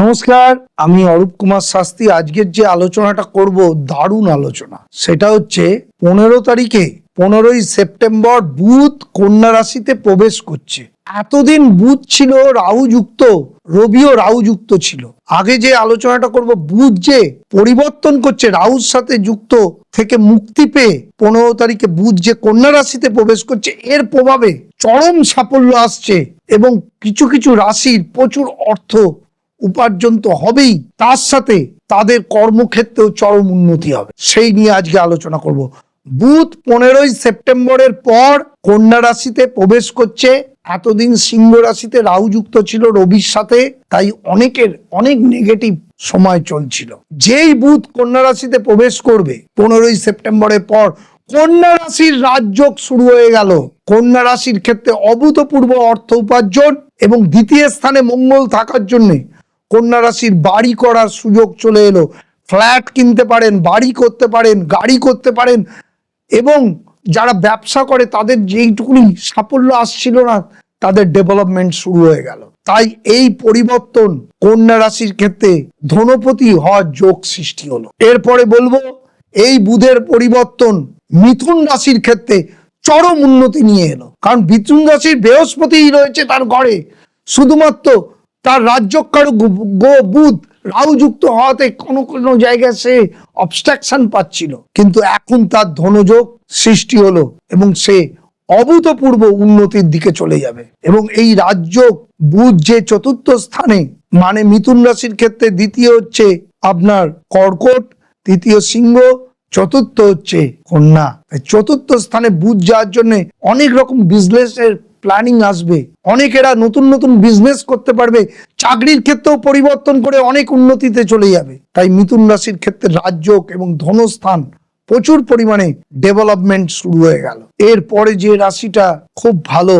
নমস্কার, আমি অরূপ কুমার শাস্ত্রী। আজকের যে আলোচনাটা করব, দারুণ আলোচনা। সেটা হচ্ছে, পনেরো তারিখে, পনেরোই সেপ্টেম্বর বুধ কন্যা রাশিতে প্রবেশ করছে। এতদিন বুধ ছিল রাহুযুক্ত রবিও রাহুযুক্ত ছিল। আগে যে আলোচনাটা করব, বুধ যে পরিবর্তন করছে, রাহুর সাথে যুক্ত থেকে মুক্তি পেয়ে পনেরো তারিখে বুধ যে কন্যা রাশিতে প্রবেশ করছে, এর প্রভাবে চরম সাফল্য আসছে এবং কিছু কিছু রাশির প্রচুর অর্থ উপার্জন তো হবেই, তার সাথে তাদের কর্মক্ষেত্রেও চরম উন্নতি হবে। সেই নিয়ে আজকে আলোচনা করব। বুধ পনেরোই সেপ্টেম্বরের পর কন্যা রাশিতে প্রবেশ করছে। এতদিন সিংহ রাশিতে রাহু যুক্ত ছিল রবির সাথে, তাই অনেকের অনেক নেগেটিভ সময় চলছিল। যেই বুধ কন্যা রাশিতে প্রবেশ করবে পনেরোই সেপ্টেম্বরের পর, কন্যা রাশির রাজযোগ শুরু হয়ে গেল। কন্যা রাশির ক্ষেত্রে অভূতপূর্ব অর্থ উপার্জন এবং দ্বিতীয় স্থানে মঙ্গল থাকার জন্যে কন্যা রাশির বাড়ি করার সুযোগ চলে এলো। ফ্ল্যাট কিনতে পারেন, বাড়ি করতে পারেন, গাড়ি করতে পারেন এবং যারা ব্যবসা করে তাদের যেইটুকুনি সাফল্য আসছিল না, তাদের ডেভেলপমেন্ট শুরু হয়ে গেল। তাই এই পরিবর্তন কন্যা রাশির ক্ষেত্রে ধনপতি হওয়ার যোগ সৃষ্টি হলো। এরপরে বলব, এই বুধের পরিবর্তন মিথুন রাশির ক্ষেত্রে চরম উন্নতি নিয়ে এলো। কারণ মিথুন রাশির বৃহস্পতিই রয়েছে তার ঘরে। শুধুমাত্র তার রাজ্যকারক গো বুধ রাহুযুক্ত হওয়াতে কোনো কোনো জায়গায় সে অবস্ট্রাকশন পাচ্ছিল। কিন্তু এখন তার ধনযোগ সৃষ্টি হলো এবং সে অভূতপূর্ব উন্নতির দিকে চলে যাবে। এবং এই রাজ্য বুধ যে চতুর্থ স্থানে মানে মিথুন রাশির ক্ষেত্রে দ্বিতীয় হচ্ছে আপনার কর্কট, তৃতীয় সিংহ, চতুর্থ হচ্ছে কন্যা। চতুর্থ স্থানে বুধ যাওয়ার জন্য অনেক রকম বিজনেসের প্ল্যানিং আসবে। অনেকেরা নতুন নতুন বিজনেস করতে পারবে, চাকরির ক্ষেত্রেও পরিবর্তন করে অনেক উন্নতিতে চলে যাবে। তাই মিথুন রাশির ক্ষেত্রে রাজযোগ এবং ধনস্থান প্রচুর পরিমাণে ডেভেলপমেন্ট শুরু হয়ে গেল। এরপরে যে রাশিটা খুব ভালো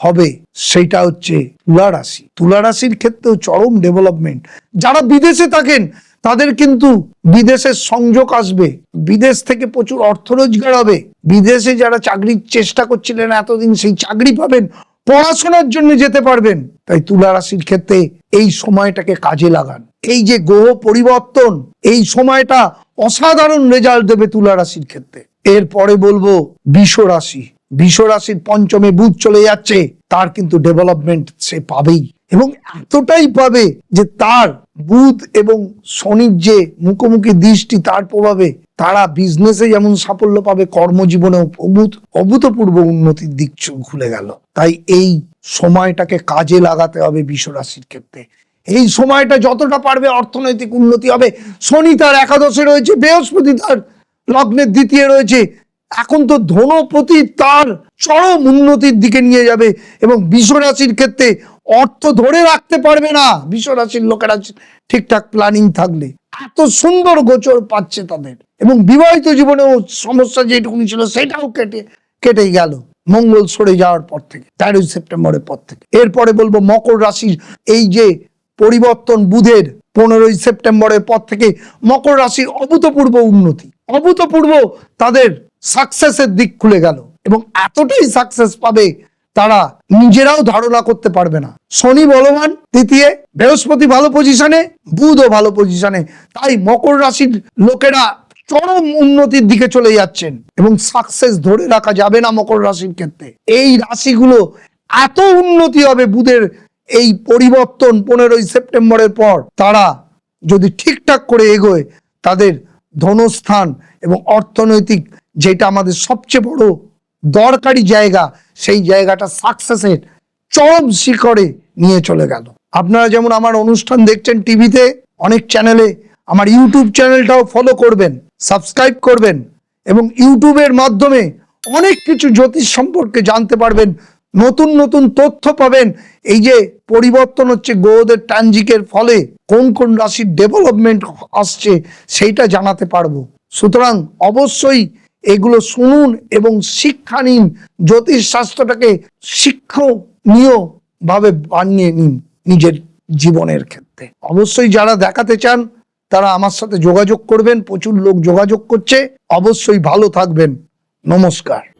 হবে, সেটা হচ্ছে তুলা রাশি। তুলা রাশির ক্ষেত্রেও চরম ডেভেলপমেন্ট যারা বিদেশে থাকেন তাদের কিন্তু বিদেশের সংযোগ আসবে, বিদেশ থেকে প্রচুর অর্থ রোজগার হবে। বিদেশে যারা চাকরির চেষ্টা করছিলেন, এতদিন সেই চাকরি পাবেন, পড়াশোনার জন্য যেতে পারবেন। তাই তুলা রাশির ক্ষেত্রে এই সময়টাকে কাজে লাগান। এই যে গ্রহ পরিবর্তন, এই সময়টা অসাধারণ রেজাল্ট দেবে তুলা রাশির ক্ষেত্রে। এরপরে বলব বিষ রাশি। বিষ রাশির পঞ্চমে বুধ চলে যাচ্ছে, তার কিন্তু ডেভেলপমেন্ট সে পাবেই। এবং এতটাই পাবে যে তার বুধ এবং শনির যে মুখোমুখি দৃষ্টি, তার প্রভাবে তারা বিজনেসে যেমন সাফল্য পাবে কর্মজীবনে অভূত, অভূতপূর্ব উন্নতির দিক খুলে গেল। তাই এই সময়টাকে কাজে লাগাতে হবে বিশ্ব রাশির ক্ষেত্রে। এই সময়টা যতটা পারবে অর্থনৈতিক উন্নতি হবে। শনি তার একাদশে রয়েছে, বৃহস্পতি তার লগ্নের দ্বিতীয় রয়েছে। এখন তো ধনপতি তার চরম উন্নতির দিকে নিয়ে যাবে এবং বিশ্বরাশির ক্ষেত্রে অর্থ ধরে রাখতে পারবে না। বিশ্বরাশির লোকেরা ঠিকঠাক প্ল্যানিং থাকলে। এত সুন্দর গোচর পাচ্ছে তাদের। এবং বিবাহিত জীবনেও সমস্যা যেটুকুনি ছিল সেটাও কেটে কেটে গেল। মঙ্গল সরে যাওয়ার পর থেকে, তেরোই সেপ্টেম্বরের পর থেকে। এরপরে বলব মকর রাশির এই যে পরিবর্তন বুধের পনেরোই সেপ্টেম্বরের পর থেকে মকর রাশির অভূতপূর্ব উন্নতি। অভূতপূর্ব তাদের সাকসেসের দিক খুলে গেল। এবং এতটাই সাকসেস পাবে তারা নিজেরাও ধারণা করতে পারবে না। শনি বলবান তৃতীয়, বৃহস্পতি ভালো পজিশনে বুধও ভালো পজিশনে তাই মকর রাশির লোকেরা চরম উন্নতির দিকে চলে যাচ্ছেন এবং সাকসেস ধরে রাখা যাবে না মকর রাশির ক্ষেত্রে। এই রাশিগুলো এত উন্নতি হবে বুধের এই পরিবর্তন পনেরোই সেপ্টেম্বরের পর, তারা যদি ঠিকঠাক করে এগোয়, তাদের ধনস্থান এবং অর্থনৈতিক যেটা আমাদের সবচেয়ে বড় দরকারি জায়গা, সেই জায়গাটা সাকসেসের চরম শিখরে নিয়ে চলে গেল। আপনারা যেমন আমার অনুষ্ঠান দেখছেন টিভিতে অনেক চ্যানেলে আমার ইউটিউব চ্যানেলটাও ফলো করবেন সাবস্ক্রাইব করবেন এবং ইউটিউবের মাধ্যমে অনেক কিছু জ্যোতিষ সম্পর্কে জানতে পারবেন, নতুন নতুন তথ্য পাবেন। এই যে পরিবর্তন হচ্ছে গ্রহদের ট্রানজিকের ফলে কোন কোন রাশির ডেভেলপমেন্ট আসছে, সেইটা জানাতে পারব। সুতরাং অবশ্যই এগুলো শুনুন এবং শিক্ষা নিন, জ্যোতিষ শাস্ত্রটাকে শিক্ষণীয় ভাবে বানিয়ে নিন নিজের জীবনের ক্ষেত্রে। অবশ্যই যারা দেখাতে চান, তারা আমার সাথে যোগাযোগ করবেন, প্রচুর লোক যোগাযোগ করছে। অবশ্যই ভালো থাকবেন। নমস্কার।